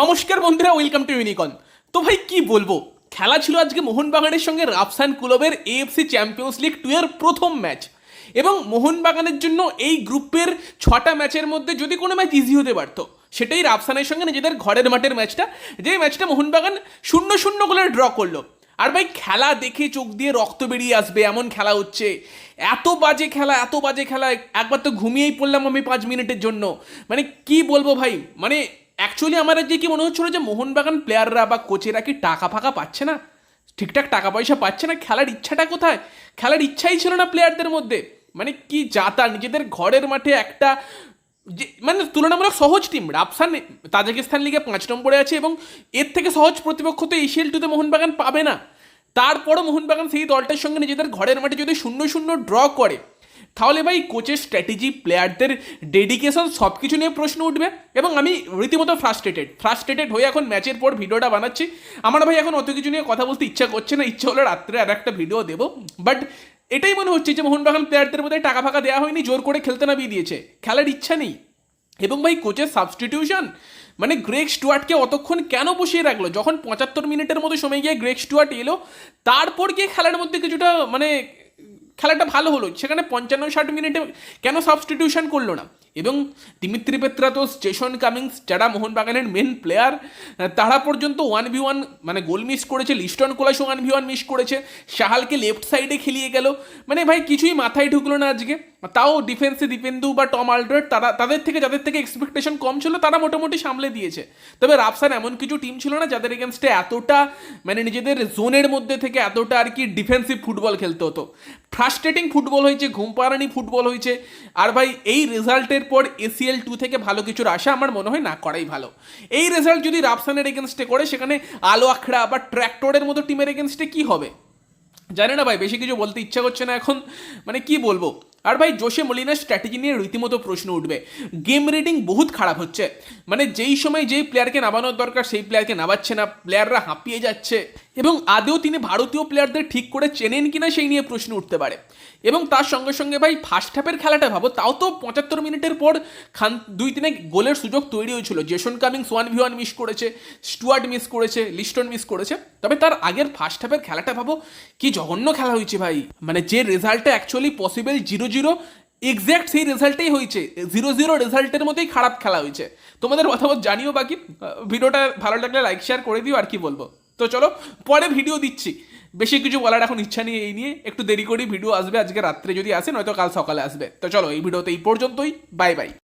নমস্কার বন্ধুরা welcome to ইউনিকন তো ভাই, কি বলব? খেলা ছিল আজকে মোহনবাগানের সঙ্গে রাফসান কুলবের এএফসি চ্যাম্পিয়ন্স লিগ টু এর প্রথম ম্যাচ এবং মোহনবাগানের জন্য এই গ্রুপের ছটা ম্যাচের মধ্যে যদি কোনো ম্যাচ ইজি হতে পারতো, সেটাই রাফসানের সঙ্গে নিজেদের ঘরের মাঠের ম্যাচটা যে ম্যাচটা মোহনবাগান শূন্য শূন্য গোলে ড্র করল। আর ভাই, খেলা দেখে চোখ দিয়ে রক্ত বেরিয়ে আসবে, এমন খেলা হচ্ছে। এত বাজে খেলা, এত বাজে খেলা, একবার তো ঘুমিয়েই পড়লাম আমি পাঁচ মিনিটের জন্য। মানে কি বলব ভাই? মানে অ্যাকচুয়ালি আমার আজকে কি মনে হচ্ছিল যে মোহনবাগান প্লেয়াররা বা কোচেরা কি টাকা ফাঁকা পাচ্ছে না? ঠিকঠাক টাকা পয়সা পাচ্ছে না? খেলার ইচ্ছাটা কোথায়? খেলার ইচ্ছাই ছিল না প্লেয়ারদের মধ্যে। মানে কি যাতা, নিজেদের ঘরের মাঠে একটা যে মানে তুলনামূলক সহজ টিম রাফসান তাজিকিস্তান লিগে পাঁচ নম্বরে আছে এবং এর থেকে সহজ প্রতিপক্ষ তো এশিয়াল টুতে মোহনবাগান পাবে না। তারপরও মোহনবাগান সেই দলটার সঙ্গে নিজেদের ঘরের মাঠে যদি শূন্য শূন্য ড্র করে তাহলে ভাই কোচের স্ট্র্যাটেজি প্লেয়ারদের ডেডিকেশন সব কিছু নিয়ে প্রশ্ন উঠবে এবং আমি রীতিমতো ফ্রাস্ট্রেটেড ফ্রাস্ট্রেটেড হয়ে এখন ম্যাচের পর ভিডিওটা বানাচ্ছি। আমার ভাই এখন অত কিছু নিয়ে কথা বলতে ইচ্ছা করছে না, ইচ্ছা হলে রাত্রে আর একটা ভিডিও দেবো। বাট এটাই মনে হচ্ছে যে মোহনবাগান প্লেয়ারদের মধ্যে টাকা ফাঁকা দেওয়া হয়নি, জোর করে খেলতে নামিয়ে দিয়েছে। খেলার ইচ্ছা নেই। এবং ভাই কোচের সাবস্টিটিউশন মানে গ্রেক স্টুয়ার্টকে অতক্ষণ কেন বসিয়ে রাখল? যখন পঁচাত্তর মিনিটের মতো সময় গিয়ে গ্রেক স্টুয়ার্ট এলো, তারপর গিয়ে খেলার মধ্যে কিছুটা মানে খেলাটা ভালো হলো, সেখানে পঞ্চান্ন ষাট মিনিটে কেন সাবস্টিটিউশন করল না? এবং দিমিত্রি পেত্রাতোস স্টেশন কামিংস যারা মোহনবাগানের মেন প্লেয়ার তারা পর্যন্ত ওয়ান ভি ওয়ান মানে গোল মিস করেছে, Liston Colaco one v one miss করেছে, শাহালকে লেফট সাইডে খেলিয়ে গেল। মানে ভাই কিছুই মাথায় ঢুকলো না আজকে। তাও ডিফেন্সে দীপেন্দু বা টম আলড্রেট তারা, তাদের থেকে, যাদের থেকে এক্সপেকটেশন কম ছিল, তারা মোটামুটি সামলে দিয়েছে। তবে রাফসান এমন কিছু টিম ছিল না, যাদের এগেনস্টে এতটা মানে নিজেদের জোনের মধ্যে থেকে এতটা আর কি ডিফেন্সিভ ফুটবল খেলতে হতো। ফ্রাস্ট্রেটিং ফুটবল হয়েছে ঘুম পাড়ানি ফুটবল হয়েছে। আর ভাই, এই রেজাল্টের পর এসিএল টু থেকে ভালো কিছুর আশা আমার মনে হয় না করাই ভালো। এই রেজাল্ট যদি রাফসানের এগেনস্টে করে, সেখানে আলো আখড়া বা ট্র্যাক্টরের মতো টিমের এগেনস্টে কি হবে? জানি না ভাই, বেশি কিছু বলতে ইচ্ছা করছে না এখন। মানে কি বলব? আর ভাই, জোশে মলিনার স্ট্র্যাটেজি নিয়ে রীতিমতো প্রশ্ন উঠবে। গেম রিডিং বহুত খারাপ হচ্ছে। মানে যেই সময় যেই প্লেয়ারকে নামানোর দরকার, সেই প্লেয়ারকে নামাচ্ছে না। প্লেয়াররা হাঁপিয়ে যাচ্ছে। এবং আদেও তিনি ভারতীয় প্লেয়ারদের ঠিক করে চেনেন কিনা সেই নিয়ে প্রশ্ন উঠতে পারে। এবং তার সঙ্গে সঙ্গে ভাই ফার্স্ট হাফের খেলাটা ভাবো, তাও তো পঁচাত্তর মিনিটের পর খান দুই তিনে গোলের সুযোগ তৈরি হয়েছিল। Jason Cummings one v one miss করেছে, স্টুয়ার্ট মিস করেছে, লিস্টন মিস করেছে। তবে তার আগের ফার্স্ট হাফের খেলাটা ভাবো, কি জঘন্য খেলা হয়েছে ভাই। মানে যে রেজাল্টটা actually possible zero zero exact সেই রেজাল্টেই হয়েছে। জিরো জিরো রেজাল্টের মতোই খারাপ খেলা হয়েছে। তোমাদের মতামত জানিও বাকি। ভিডিওটা ভালো লাগলে লাইক শেয়ার করে দিও, আর কি বলব? তো চলো, পরে ভিডিও দিচ্ছি। বেশি কিছু বলার এখন ইচ্ছা নেই এই নিয়ে। একটু দেরি করেই ভিডিও আসবে আজকে রাত্রে যদি আসে, নয়তো কাল সকালে আসবে। তো চলো, এই ভিডিওতে এই পর্যন্তই। Bye bye